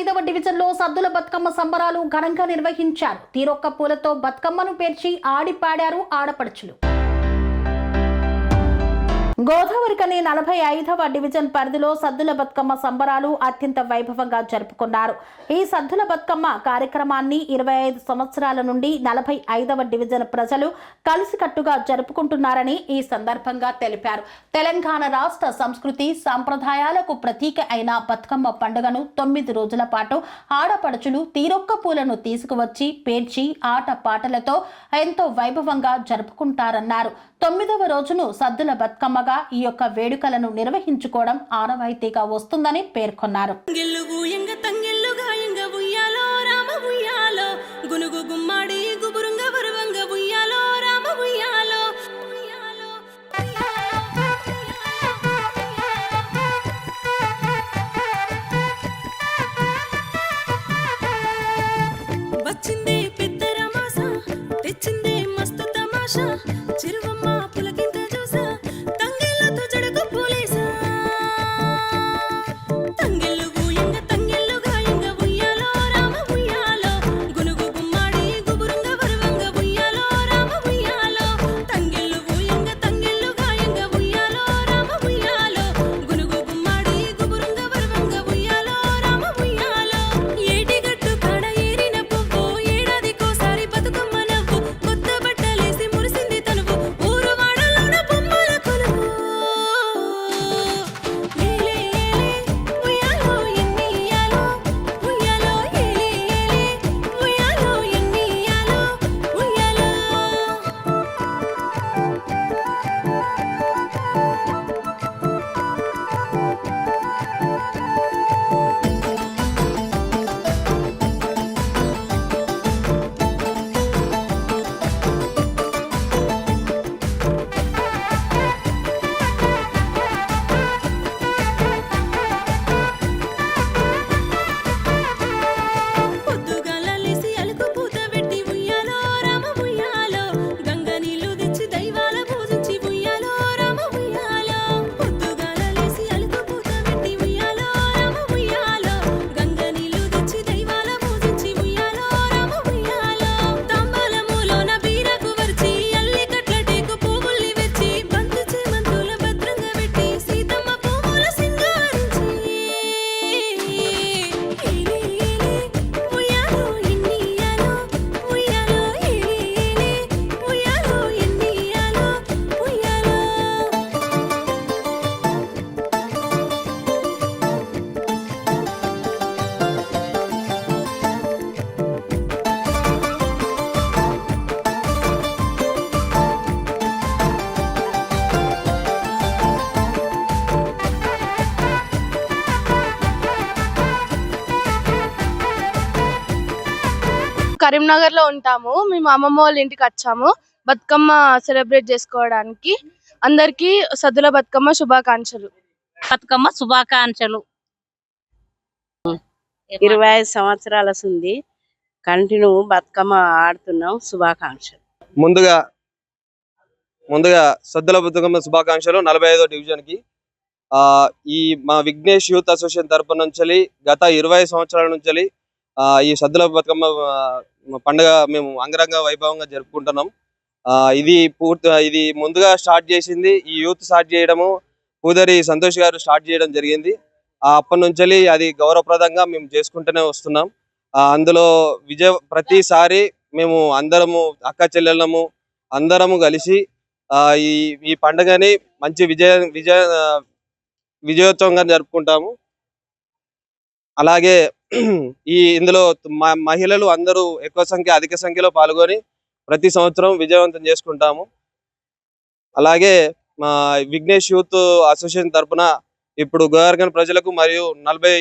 ఐదవ డివిజన్లో సద్దుల బతుకమ్మ సంబరాలు ఘనంగా నిర్వహించారు. తీరొక్క పూలతో బతుకమ్మను పేర్చి ఆడిపాడారు ఆడపడుచులు. గోదావరికని నలభై ఐదవ డివిజన్ పరిధిలో సద్దుల బతుకమ్మ సంబరాలు అత్యంత వైభవంగా జరుపుకున్నారు. ఈ సద్దుల బతుకమ్మ కార్యక్రమాన్ని ఇరవై ఐదు సంవత్సరాల నుండి నలభై ఐదవ డివిజన్ ప్రజలు కలిసికట్టుగా జరుపుకుంటున్నారని ఈ సందర్భంగా తెలిపారు. తెలంగాణ రాష్ట్ర సంస్కృతి సాంప్రదాయాలకు ప్రతీక అయిన బతుకమ్మ పండుగను తొమ్మిది రోజుల పాటు ఆడపడుచులు తీరొక్క పూలను తీసుకువచ్చి పేర్చి ఆట పాటలతో ఎంతో వైభవంగా జరుపుకుంటారన్నారు. తొమ్మిదవ రోజును సద్దుల బతుకమ్మగా ఈ యొక్క వేడుకలను నిర్వహించుకోవడం ఆనవాయితీగా వస్తుందని పేర్కొన్నారు. తంగెల్లుగు 等你 కరీంనగర్లో ఉంటాము. మేము అమ్మమ్మ వాళ్ళ ఇంటికి వచ్చాము. బతుకమ్మ సెలబ్రేట్ చేసుకోవడానికి. అందరికి సద్దుల బతుకమ్మ శుభాకాంక్షలు. బతుకమ్మ శుభాకాంక్షలు. ఇరవై ఐదు సంవత్సరాల ఉంది కంటిన్యూ బతుకమ్మ ఆడుతున్నాం. శుభాకాంక్షలు. ముందుగా ముందుగా సద్దుల బతుకమ్మ శుభాకాంక్షలు నలభై ఐదో డివిజన్కి ఆ ఈ మా విఘ్నేష్ యూత్ అసోసియేషన్ తరపు నుంచి గత ఇరవై సంవత్సరాల నుంచి ఈ సద్దుల బతుకమ్మ పండుగ మేము అంగరంగ వైభవంగా జరుపుకుంటున్నాం. ఆ ఇది పూర్తి ఇది ముందుగా స్టార్ట్ చేసింది ఈ యూత్ స్టార్ట్ చేయడము పూదరి సంతోష్ గారు స్టార్ట్ చేయడం జరిగింది. ఆ అప్పటి నుంచి అది గౌరవప్రదంగా మేము చేసుకుంటూనే వస్తున్నాం. ఆ అందులో విజయ ప్రతిసారి మేము అందరము అక్క చెల్లెళ్ళము అందరము కలిసి ఆ ఈ ఈ పండుగని మంచి విజయ విజయ విజయోత్సవంగా జరుపుకుంటాము. అలాగే ఈ ఇందులో మ- మహిళలు అందరూ ఎక్కువ సంఖ్య అధిక సంఖ్యలో పాల్గొని ప్రతి సంవత్సరం విజయవంతం చేసుకుంటాము. అలాగే మా విఘ్నేష్ యూత్ అసోసియేషన్ తరపున ఇప్పుడు గోవర్గన్ ప్రజలకు మరియు నలభై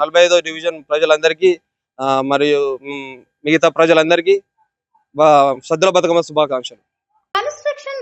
నలభై ఐదో డివిజన్ ప్రజలందరికీ ఆ, మరియు మిగతా ప్రజలందరికీ సద్దుల బతుకమ్మ శుభాకాంక్షలు.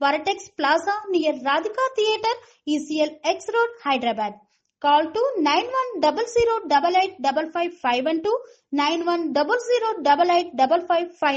Varatex Plaza near Radhika Theatre, ECL X Road, Hyderabad. Call to 91 double zero double eight double five five one two nine one double zero double eight double five five